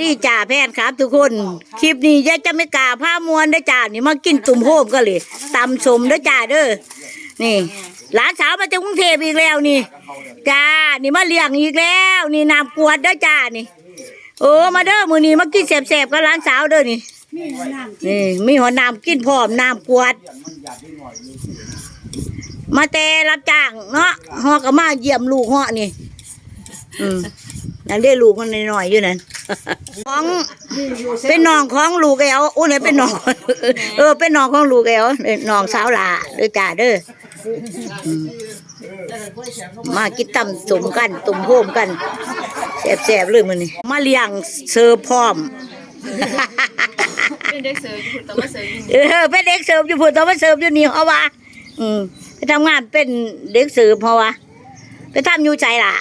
ดีจ่าแพนครับ ทุกคน คลิปนี้ยายจะไม่กล้าผ้ามวนเด้อจ่านี่มากินตุ่มโฮมก็เลยตำสมเด้อจ่าเด้อนี่หลานสาวมาจากกรุงเทพอีกแล้วนี่จ้านี่มาเลี้ยงอีกแล้ว นี่น้ำกวดเด้อจ่านี่โอ้มาเด้อมื้อนี้มากินแซ่บๆกับหลานสาวเด้อนี่นี่มีหัวน้ำกินพร้อมน้ำกวด มาแต่รับจ้างเนาะฮอก็มาเยี่ยมลูกฮอนี่ อืม นั่นได้ลูกมันน้อยๆอยู่นั่นของเป็นน้องของลูกแอลอุ้ยเป็นน้องเออ เป็นน้องของลูกแอลน้องสาวหลาเด้อจ้าเด้ออืมมากินตำสมกันตุ่มโฮมกันแสบๆเลยมันนี่มาเลี้ยงเสิร์ฟพร้อมเป็นเด็กเสิร์ฟอยู่แต่ว่าเสิร์ฟอยู่เออเป็นเด็กเสิร์ฟอยู่พุ่นต้องมาเสิร์ฟอยู่นี่เพราะว่า อืมไปทำงานเป็นเด็กเสิร์ฟเพราะว่าไปทำอยู่ใจล่ะ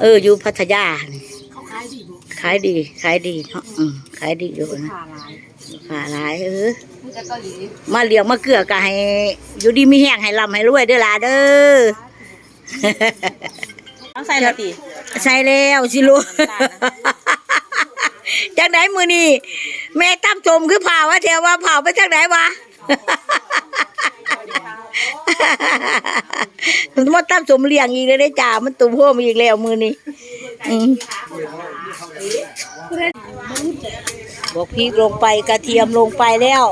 เอออยู่พัทยานี่เขาขายดีบุขายดีขายดีเนาะอืมขายดีอยู่นะขาลายขาหลายเออมันจะเกาหลีมาเลี้ยงมาเกลือก็ให้ อยู่ดีมีแห้งให้ลำให้รวยเด้อล่ะเด้อต้องใส่ละตีใส่แล้วสิลูกจากไหนมือนี่แม่ตั้มจมคือเผาวะเทวว่าเผาไปจากไหนวะ มาตั้มสมเลี้ยงอีกเลยได้อจ่ามันตุ่มหัวมาอีกแล้วมือนี่อืมบอกพริกลงไปกระเทียมลงไปแล้ว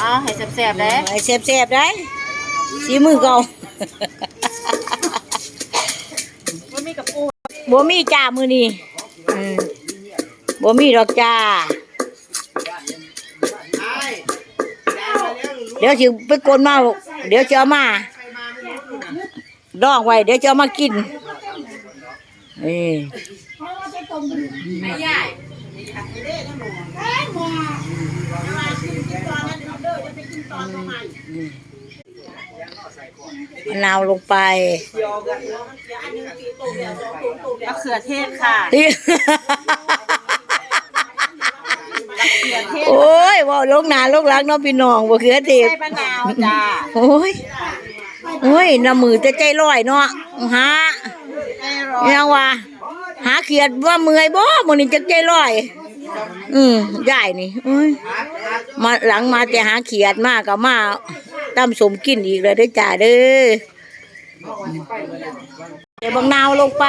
อ๋อให้แซ่บๆเลยไอ้แซ่บๆได้สีมือเก่ามันมีกับปูบ่มีจ้ามือนี่อืมบ่มีดอกจ้า เดี๋ยวสิไปกลมา เดี๋ยวจะเอามาดองไว้ เดี๋ยวจะเอามากินนี่ไม่ใหญ่มะนาวลงไปมะเขือเทศค่ะนี่ โอ้ยเว่าลงหนาลงหลังเน้องพี่น้องบ่เขือเทศใส่มะนาวจ้าโอ้ยโอ้ยน้ำมือจะใจลอยเนาะฮะไม่ร้อนยังว่า หาเขียดว่าเมื่อยบ่มื้อนี้จะใจลอย อืมยายนี่โอ้ยมาหลังมาแต่หาเขียดมาก็มาตำสมกินอีกเลยเด้อจ้าเด้อเดี๋ยวบางนาวลงไป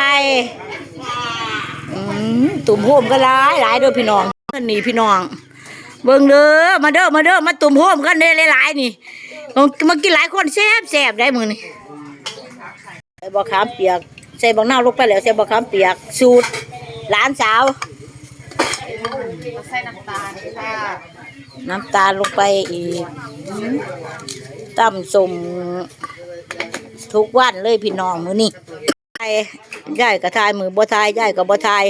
อืมตุ่มโฮมก็หลายหลายเด้อพี่น้องอั นนี้พี่น้อง เบิ่งเด้อมาเด้อมาเด้อมาตุ่มโฮมกันเด้หลายๆนี่มากินหลายคนแซ่บแซ่บได้มือนี้ใส่บะขามเปียกใส่บางนาลงไปแล้วใส่บะขามเปียกสูตรหลานสาวใส่น้ำตาลค่ะน้ำตาลลงไปอีกตำสมทุกวันเลยพี่น้องมือนี้ยายยายก็ทายมือบ่ทายยายก็บ่ทาย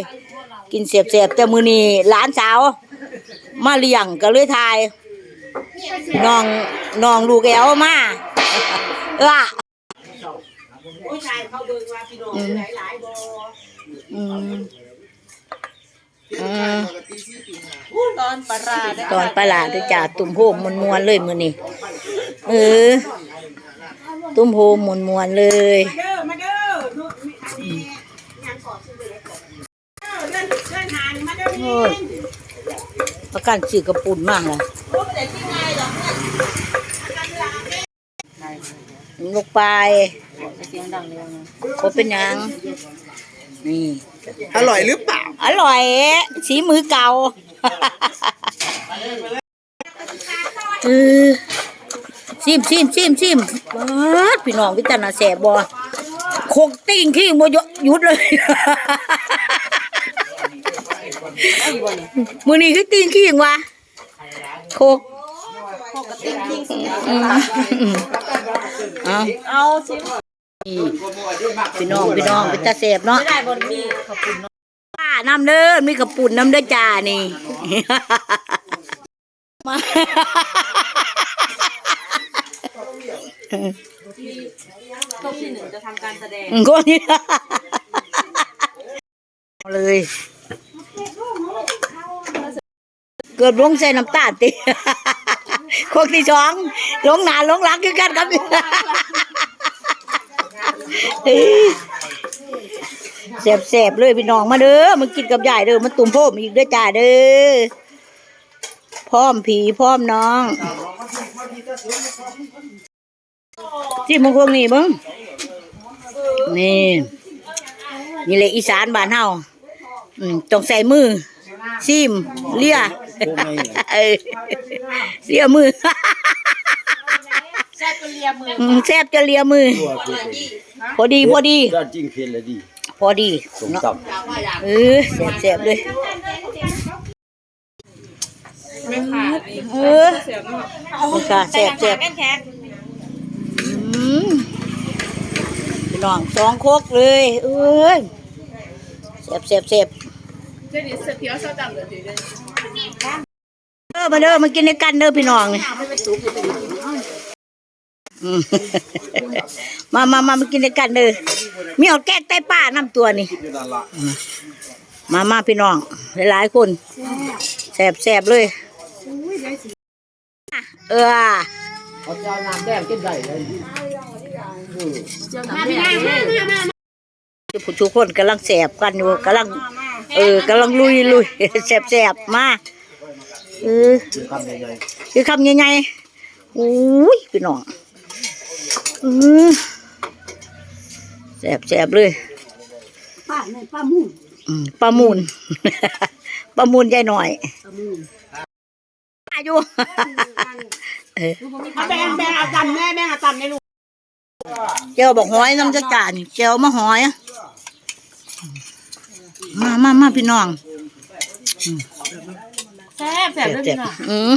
กินเสียบๆแต่มื้อนี้หลานสาว มาเลี้ยงก็เลยทายน้องน้องลูกแอวมาเอออืมอืมอืมตอนปลาร้าได้ตอนปลาร้าด้วยจ่าตุ่มโฮมมวนๆเลยมื้อนี้เออ ตุ่มโฮมมวนๆเลยเด้อมาเด้อนู่นมีอันนี้ยังกอดซื้อไปเลยเออเดิ นเดินหานมาเด้อโอ้ย ประกันสื่อกระปุ่นมากเลยลงไปเสียงดังเร็วนะก็เป็นหยัง นี่ อร่อยหรือเปล่า อร่อยสีมือเก่าเออซิมซิมซิมซิมเบิดพี่น้องพิจารณาแสบบ่โคกติ้งขี้บ่หยุดเลย มือนี้คือติ้งขี้วะโคกปกติทิ้งสิอืมอืมเอาเอาสิพี่น้องพี่น้องเป็นตาแสบเนาะไม่ได้บนมีขอบคุณเนาะป้าน้ำเด้อมีกระปุ่นน้ำเด้อจ้านี่มาทบที่หนึ่งจะทำการแสดงก็นี่เอาเลย เกือบลงใส่น้ำตาติโคกที่สองลงหนาลงหลังคือกันครับเฮ้ยแซ่บแซ่บๆเลยพี่น้องมาเด้อมากินกับยายเด้อมาตุ่มโพมอีกเด้อจ้าเด้อพร้อมผีพร้อมน้องจิ้มมงคงนี่เบิ้งนี่นี่เลยอีสานบ้านเฮาต้องใส่มือซิมเลีย เออเลียมือแซ่บเป็นเลียมืออืมแซ่บจะเลียมือพอดีพอดี ด้านจริงเพียนเลยดีพอดีสมเนาะตเออแซ่บแซ่บเลยไม่ขาดเออมันก็แซ่บแซ่บแข็งอืมพี่น้องสองโคกเลยเอ้ยแซ่บแซ่บแซ่บเดี๋ยวนี้เสือเพียว เดำเลยเดี๋ยวเอมาเด้อมากินในกันเด้อพี่น้องนี่มามามามากินในกันเด้อมีเอาแก้ใต้ป้าน้ำตัวนี่ มามาพี่น้อง หลายๆคนแซ่บแซ่บเลยเออเขาจะน้ำแดงกินได้เลยทุกคนกำลังแสบกันอยู่กำลัง เออกำลังลุยลุยแสบแสบมาเออคำใหญ่คือคำใหญ่ๆอุ้ยพี่น้องเออแสบแสบเลยป้าเนี่ยป้ามูนป้ามูนป้ามูนใหญ่หน่อยป้าอยู่เออแบ่งแบ่งเอาตำแม่แบ่งเอาตำในลูกเจ้าบอกหอยน้ำจะจานเจ้ามาหอยอะ มามามาพี่น้องแซ่บแซ่บด้วยเจ็พี่บน้องอืม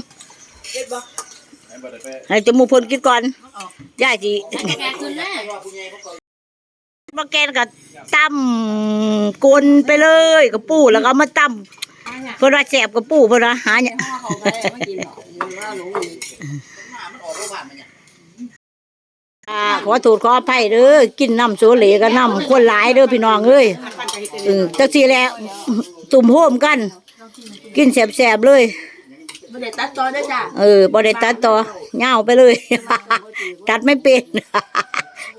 ให้จมูกเพนกินก่อนย่าจีแกคืนแน่มาแกนกับตั้มกลนไปเลยกับปูแล้วก็เอามาตั้มเพื่อว่าแสบกับปูเพื่อว่าหาเนี่ย อ่าขอโทษขออภัยเด้อกินน้ำโซเหลกับน้ำคนหลายเด้อพี่น้องเอ้ยเออจักสีแล้วตุ่มโฮมกัน กินแสบๆเลย ไม่ได้ตัดต่อได้จ้ะเออบริตัดต่อเงาวไปเลย ตัดไม่เป็น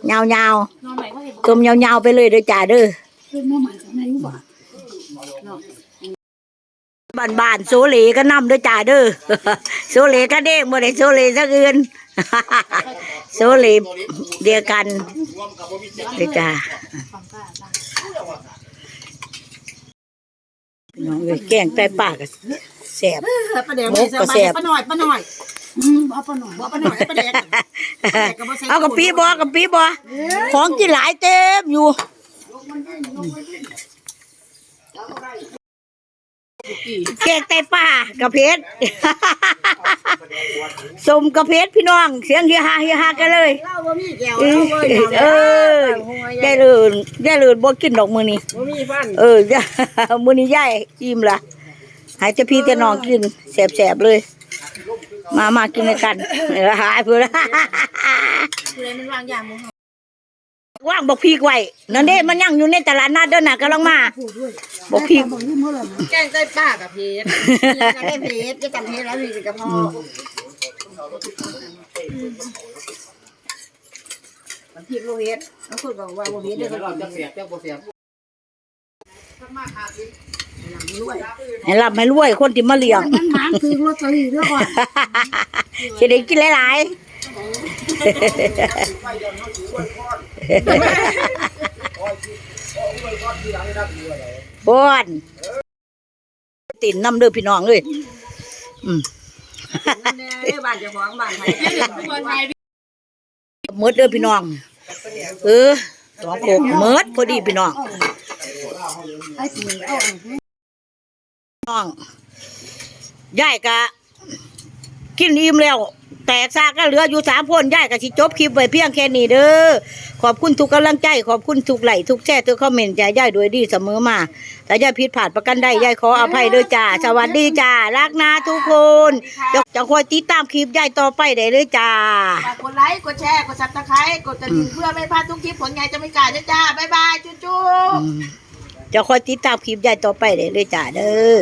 เงาวเงาวน้องใหม่ก็เห็นๆต้มเงาวเงาวๆไปเลยเด้อจ่าเด้อบ้านบ้านๆโซเลก็นำเด้อจ่าเด้อ โซเลก็เด้งบ่ได้โซเลสักอื่น โซเลเดียวกันเด้อจ่าพี่น้องเอ้ยแกงไตปลาก็แซ่บประเดี๋ยวหมกก็แซ่บป้าหน่อยป้าหน่อยอืมเอาป้าหน่อยป้าหน่อยป้าเด็กเอากะปิบอกะปิบอของกินหลายเต็มอยู่ แกงไตปลากระเพชรสมกระเพชรพี่น้อง เสียงเฮียฮาเฮียฮากันเลยเล่าว่ามีแก้เล่าอเว้เลยบ่กินดอกมือนี่เออมือนี้ยายอิ่มละหายจะพี่จะน้องกินแสบๆเลย มามากินกันเออหายเพื่อนเลยมันวางยามุ้ง ว่างบอกพีกไว้นั่นเด้มันยังอยู่ในตลาดนัดเด้อน่ะกำลังมา บอกพีก แกงไตป้ากับเพชรจะได้เพชรจะจำเพชรแล้วมีกับพ่อมันพิมพ์โลเพชรแล้วคนบอกว่าโลเพชรได้คนจะเสียบจะบ่เสียบให้รับให้รวยคนที่มาเลี้ยง มันหานคือลอตเตอรี่ด้วยก่อน จะได้กินหลายๆ บอนตินน้ำเด้อพี่น้องเลยอืมเนี่ยบ้านจ้างบ้านไทยเมดเด้อพี่น้อง เออสองโขกเมดพอดีพี่น้องน้องยายกะ กินอิ่มแล้ว แตกซากก็เหลืออยู่สามคนยายก็สิจบคลิปไว้เพียงแค่นี้เด้อขอบคุณทุกกำลังใจ ขอบคุณทุกไหลค์ทุกแช่ทุกคอมเมนต์ใจยายด้วยดีเสมอมาแต่ยายผิดพลาดประกันได้ยายขออภัยเด้อจ้าสวัสดีจ้ารักนะทุกคนจะจะคอยติดตามคลิปยายต่อไปได้เลยจ้า ฝากกดไลค์ กดแชร์ กดซับสไครต์กดกระดิ่งเพื่อไม่พลาดทุกคลิปผลงานจะไม่กล้าจ้าจ้า บ๊ายบายจุ๊บ จะคอยติดตามคลิปยายต่อไปได้เลยจ้าเด้อ